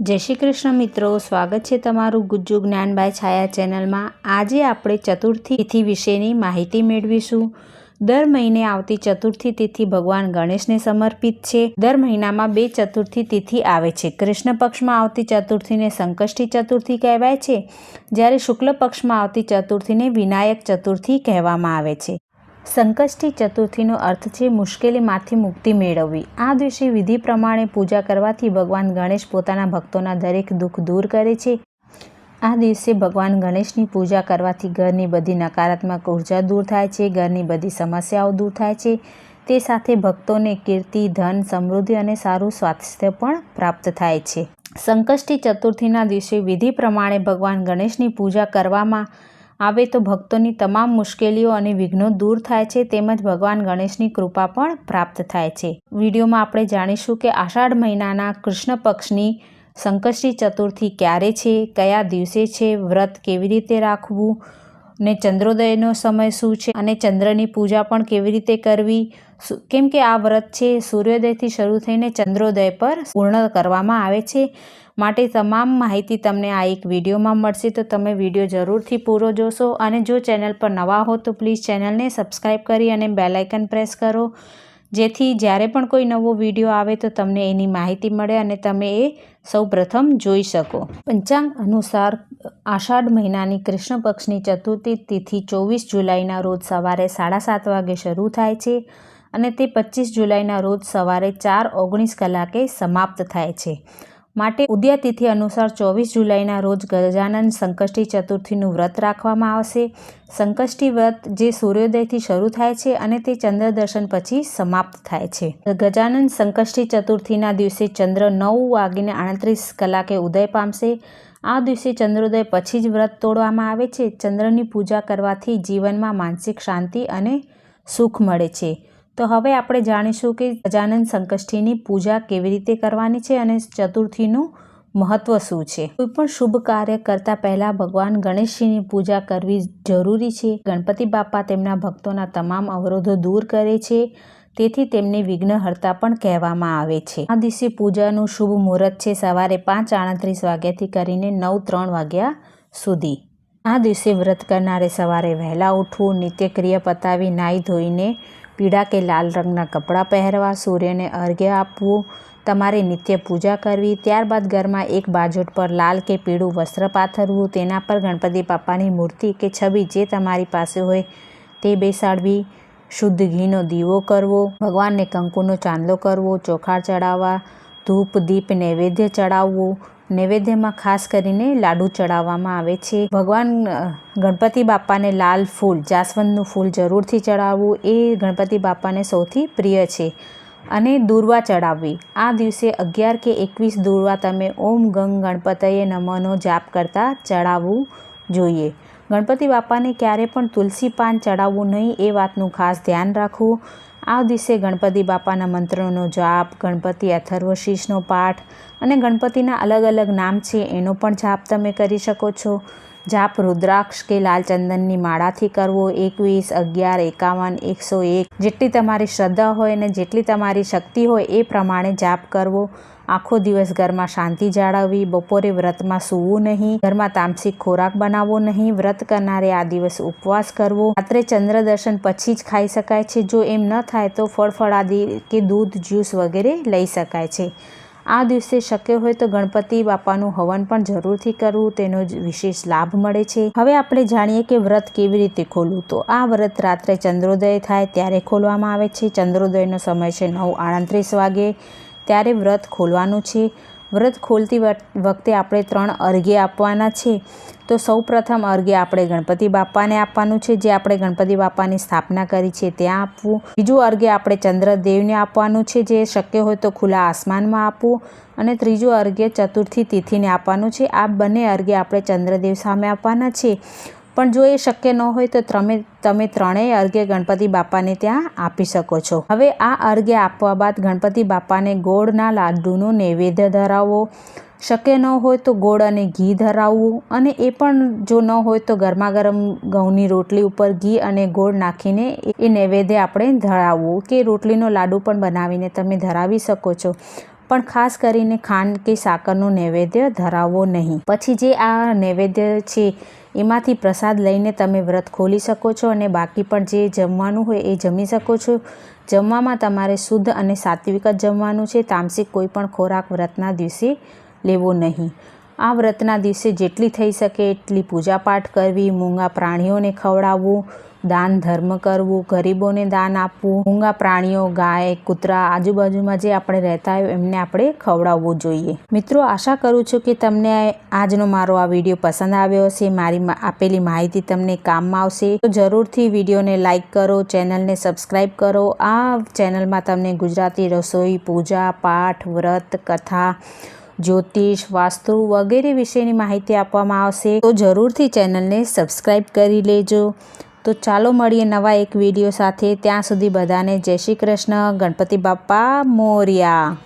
જય શ્રી કૃષ્ણ મિત્રો, સ્વાગત છે તમારું ગુજ્જુ જ્ઞાનબાઈ છાયા ચેનલમાં. આજે આપણે ચતુર્થી તિથિ વિશેની માહિતી મેળવીશું. દર મહિને આવતી ચતુર્થી તિથિ ભગવાન ગણેશને સમર્પિત છે. દર મહિનામાં બે ચતુર્થી તિથિ આવે છે. કૃષ્ણ પક્ષમાં આવતી ચતુર્થીને સંકષ્ટી ચતુર્થી કહેવાય છે. જ્યારે શુક્લ પક્ષમાં આવતી ચતુર્થીને વિનાયક ચતુર્થી કહેવામાં આવે છે. સંકષ્ટી ચતુર્થીનો અર્થ છે મુશ્કેલીમાંથી મુક્તિ મેળવવી. આ દિવસે વિધિ પ્રમાણે પૂજા કરવાથી ભગવાન ગણેશ પોતાના ભક્તોના દરેક દુઃખ દૂર કરે છે. આ દિવસે ભગવાન ગણેશની પૂજા કરવાથી ઘરની બધી નકારાત્મક ઊર્જા દૂર થાય છે, ઘરની બધી સમસ્યાઓ દૂર થાય છે. તે સાથે ભક્તોને કીર્તિ, ધન, સમૃદ્ધિ અને સારું સ્વાસ્થ્ય પણ પ્રાપ્ત થાય છે. સંકષ્ટી ચતુર્થીના દિવસે વિધિ પ્રમાણે ભગવાન ગણેશની પૂજા કરવામાં આવે તો ભક્તોની તમામ મુશ્કેલીઓ અને વિઘ્નો દૂર થાય છે તેમજ ભગવાન ગણેશની કૃપા પણ પ્રાપ્ત થાય છે. વિડીયોમાં આપણે જાણીશું કે આષાઢ મહિનાના કૃષ્ણ પક્ષની સંકષ્ટી ચતુર્થી ક્યારે છે, કયા દિવસે છે, વ્રત કેવી રીતે રાખવું ને ચંદ્રોદયનો સમય શું છે અને ચંદ્રની પૂજા પણ કેવી રીતે કરવી? કેમ કે આ વ્રત છે, સૂર્યોદયથી શરૂ થઈને ચંદ્રોદય પર પૂર્ણ કરવામાં આવે છે. માટે તમામ માહિતી તમને આ એક વિડીયોમાં મળશે, તો તમે વીડિયો જરૂરથી પૂરો જોશો અને જો ચેનલ પર નવા હો, તો પ્લીઝ ચેનલને સબસ્ક્રાઈબ કરી અને બેલાઇકન પ્રેસ કરો. જેથી જ્યારે પણ કોઈ નવો વીડિયો આવે તો તમને એની માહિતી મળે અને તમે એ સૌ પ્રથમ જોઈ શકો. પંચાંગ અનુસાર, આષાઢ મહિનાની કૃષ્ણ પક્ષની ચતુર્થી તિથિ ચોવીસ જુલાઈના રોજ સવારે સાડા સાત વાગે શરૂ થાય છે અને તે પચીસ જુલાઈના રોજ સવારે ચાર ઓગણીસ કલાકે સમાપ્ત થાય છે. માટે ઉદ્યાતિથિ અનુસાર ચોવીસ જુલાઈના રોજ ગજાનન સંકષ્ટી ચતુર્થીનું વ્રત રાખવામાં આવશે. સંકષ્ટી વ્રત જે સૂર્યોદયથી શરૂ થાય છે અને તે ચંદ્ર દર્શન પછી સમાપ્ત થાય છે. ગજાનન સંકષ્ટી ચતુર્થીના દિવસે ચંદ્ર નવ વાગીને આડત્રીસ કલાકે ઉદય પામશે. આ દિવસે ચંદ્રોદય પછી જ વ્રત તોડવામાં આવે છે. ચંદ્રની પૂજા કરવાથી જીવનમાં માનસિક શાંતિ અને સુખ મળે છે. તો હવે આપણે જાણીશું કે ગજાનન સંકષ્ટીની પૂજા કેવી રીતે કરવાની છે અને ચતુર્થીનું મહત્વ શું છે. કોઈ પણ શુભ કાર્ય કરતા પહેલા ભગવાન ગણેશજીની પૂજા કરવી જરૂરી છે. ગણપતિ બાપા તેમના ભક્તોના તમામ અવરોધો દૂર કરે છે. તેથી તેમને વિઘ્નહર્તા પણ કહેવામાં આવે છે. આ દિવસે પૂજાનું શુભ મુહૂર્ત છે સવારે પાંચ આડત્રીસ વાગ્યાથી કરીને નવ ત્રણ વાગ્યા સુધી. આ દિવસે વ્રત કરનારે સવારે વહેલા ઉઠવું, નિત્યક્રિયા પતાવી, નાહી ધોઈને પીળા કે લાલ રંગના કપડાં પહેરવા, સૂર્યને અર્ઘ્ય આપવું, તમારે નિત્ય પૂજા કરવી, ત્યારબાદ ઘરમાં એક બાજોટ પર લાલ કે પીળું વસ્ત્ર પાથરવું, તેના પર ગણપતિ બાપાની મૂર્તિ કે છબી જે તમારી પાસે હોય તે બેસાડવી, શુદ્ધ ઘીનો દીવો કરવો, ભગવાનને કંકુનો ચાંદલો કરવો ચોખા ચડાવવા, ધૂપ, દીપ, નૈવેદ્ય ચડાવવું નૈવેદ્યમાં ખાસ કરીને લાડુ ચડાવવામાં આવે છે. ભગવાન ગણપતિ બાપાને લાલ ફૂલ જાસવંદનું ફૂલ જરૂરથી ચડાવવું એ ગણપતિ બાપાને સૌથી પ્રિય છે. અને દૂર્વા ચડાવવી. આ દિવસે અગિયાર કે એકવીસ દૂર્વા તમે ઓમ ગંગ ગણપતયે નમનો જાપ કરતા ચડાવવું જોઈએ. ગણપતિ બાપાને ક્યારે પણ તુલસી પાન ચડાવવું નહીં એ વાતનું ખાસ ધ્યાન રાખવું. આ દિવસે ગણપતિ બાપાના મંત્રોનો જાપ, ગણપતિ અથર્વશીષનો પાઠ અને ગણપતિના અલગ અલગ નામ છે, એનો પણ જાપ તમે કરી શકો છો. જાપ રુદ્રાક્ષ કે લાલચંદનની માળાથી કરવો, એકવીસ, અગિયાર, એકાવન, એકસો એક. જેટલી તમારી શ્રદ્ધા હોય અને જેટલી તમારી શક્તિ હોય એ પ્રમાણે જાપ કરવો. આખો દિવસ ઘરમાં શાંતિ જાળવવી, બપોરે વ્રતમાં સૂવું નહીં, ઘરમાં તામસિક ખોરાક બનાવવો નહીં, વ્રત કરનારે આ દિવસ ઉપવાસ કરવો. રાત્રે ચંદ્ર દર્શન પછી જ ખાઈ શકાય છે, જો એમ ન થાય તો ફળફળાદી કે દૂધ, જ્યુસ વગેરે લઈ શકાય છે. આ દિવસે શક્ય હોય તો ગણપતિ બાપાનું હવન પણ જરૂરથી કરવું, તેનો જ વિશેષ લાભ મળે છે. હવે આપણે જાણીએ કે વ્રત કેવી રીતે ખોલવું. તો આ વ્રત રાત્રે ચંદ્રોદય થાય ત્યારે ખોલવામાં આવે છે. ચંદ્રોદયનો સમય છે નવ આડત્રીસ વાગે ત્યારે વ્રત ખોલવાનું છે. વ્રત ખોલતી વખતે આપણે ત્રણ અર્ઘ્ય આપવાના છે. તો સૌ પ્રથમ અર્ઘ્ય આપણે ગણપતિ બાપાને આપવાનું છે. જે આપણે ગણપતિ બાપાની સ્થાપના કરી છે ત્યાં આપવું. બીજું અર્ઘ્ય આપણે ચંદ્રદેવને આપવાનું છે. જે શક્ય હોય તો ખુલ્લા આસમાનમાં આપવું. અને ત્રીજું અર્ઘ્ય ચતુર્થી તિથિને આપવાનું છે. આ બંને અર્ઘ્ય આપણે ચંદ્રદેવ સામે આપવાના છે. પણ જો એ શક્ય ન હોય તો તમે તમે ત્રણેય અર્ઘ્ય ગણપતિ બાપાને ત્યાં આપી શકો છો. હવે આ અર્ઘ્ય આપવા બાદ ગણપતિ બાપાને ગોળના લાડુનો નૈવેદ્ય ધરાવવો શક્ય ન હોય તો ગોળ અને ઘી ધરાવવું અને એ પણ જો ન હોય તો ગરમા ગરમ ઘઉંની રોટલી ઉપર ઘી અને ગોળ નાખીને એ નૈવેદ્ય આપણે ધરાવવું કે રોટલીનો લાડુ પણ બનાવીને તમે ધરાવી શકો છો. પણ ખાસ કરીને ખાંડ કે સાકરનું નૈવેદ્ય ધરાવવો નહીં. પછી જે આ નૈવેદ્ય છે, એમાંથી પ્રસાદ લઈને તમે વ્રત ખોલી શકો છો અને બાકી પણ જે જમવાનું હોય એ જમી શકો છો. જમવામાં તમારે શુદ્ધ અને સાત્વિક જ જમવાનું છે. તામસિક કોઈ પણ ખોરાક વ્રતના દિવસે લેવો નહીં. આ વ્રતના દિવસે જેટલી થઈ શકે એટલી પૂજાપાઠ કરવી, મૂંગા પ્રાણીઓને ખવડાવવું, દાન ધર્મ કરવું, ગરીબોને દાન આપવું, મૂંગા પ્રાણીઓ, ગાય, કૂતરા આજુબાજુમાં જે આપણે રહેતા હોય એમને આપણે ખવડાવવું જોઈએ. મિત્રો, આશા કરું છું કે તમને આજનો મારો આ વીડિયો પસંદ આવ્યો હશે. મારી આપેલી માહિતી તમને કામમાં આવશે. તો જરૂરથી વિડીયોને લાઇક કરો, ચેનલને સબસ્ક્રાઈબ કરો. આ ચેનલમાં તમને ગુજરાતી રસોઈ, પૂજા, પાઠ, વ્રત, કથા જ્યોતિષ, વાસ્તુ વગેરે વિશેની માહિતી આપવામાં આવશે, તો જરૂરથી ચેનલને સબસ્ક્રાઈબ કરી લેજો. તો ચાલો મળીએ નવા એક વીડિયો સાથે. ત્યાં સુધી બધાને જય શ્રી કૃષ્ણ. ગણપતિ બાપ્પા મોર્યા.